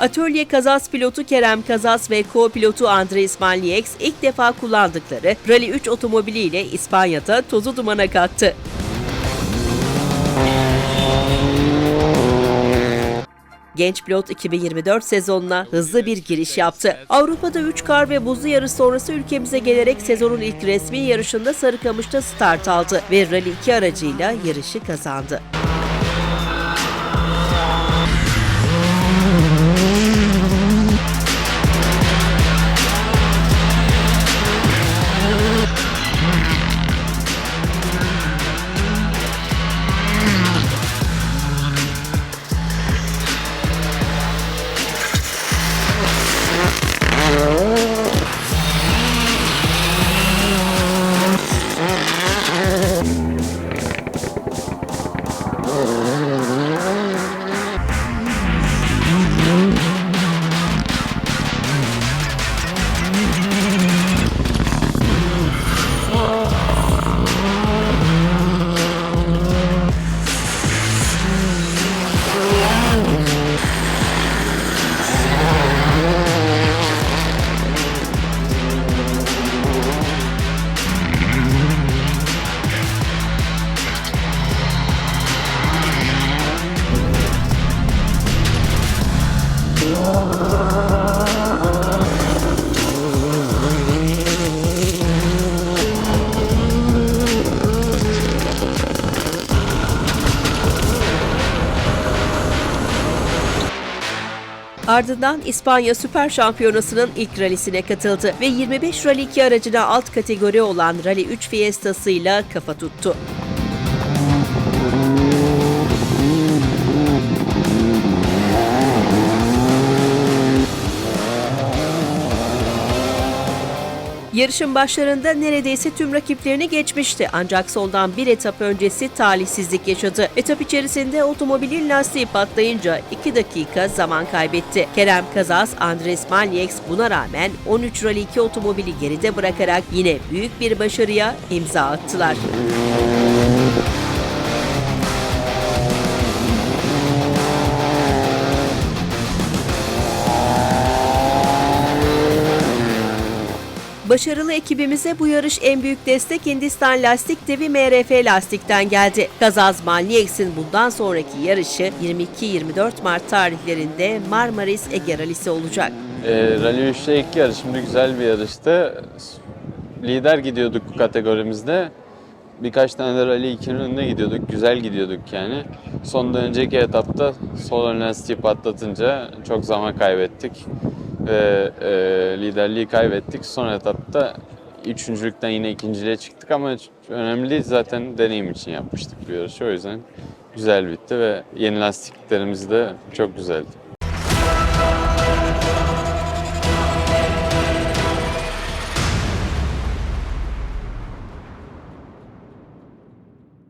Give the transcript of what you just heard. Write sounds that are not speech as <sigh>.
Atölye Kazas pilotu Kerem Kazas ve co-pilotu Andres Malnieks ilk defa kullandıkları Rally 3 otomobiliyle İspanya'da tozu dumana kattı. Genç pilot 2024 sezonuna hızlı bir giriş yaptı. Avrupa'da 3 kar ve buzlu yarış sonrası ülkemize gelerek sezonun ilk resmi yarışında Sarıkamış'ta start aldı ve Rally 2 aracıyla yarışı kazandı. Oh, <laughs> Ardından İspanya Süper Şampiyonası'nın ilk rallisine katıldı ve 25 Rally 2 aracına alt kategori olan Rally 3 Fiesta'sıyla kafa tuttu. Yarışın başlarında neredeyse tüm rakiplerini geçmişti ancak sondan bir etap öncesi talihsizlik yaşadı. Etap içerisinde otomobilin lastiği patlayınca 2 dakika zaman kaybetti. Kerem Kazas, Andres Malnieks buna rağmen 13 Rally 2 otomobili geride bırakarak yine büyük bir başarıya imza attılar. Başarılı ekibimize bu yarış en büyük destek Hindistan Lastik Devi MRF Lastik'ten geldi. Kazaz Malnieks'in bundan sonraki yarışı 22-24 Mart tarihlerinde Marmaris Ege Rallisi olacak. E, Rally 3'te ilk yarışımda güzel bir yarıştı. Lider gidiyorduk bu kategorimizde. Birkaç tane de Rally 2'nin önüne gidiyorduk. Güzel gidiyorduk yani. Sondan önceki etapta sol ön lastiği patlatınca çok zaman kaybettik. Ve e, liderliği kaybettik. Son etapta üçüncülükten yine ikinciliğe çıktık ama önemli. Zaten deneyim için yapmıştık bu yarışı. O yüzden güzel bitti ve yeni lastiklerimiz de çok güzeldi.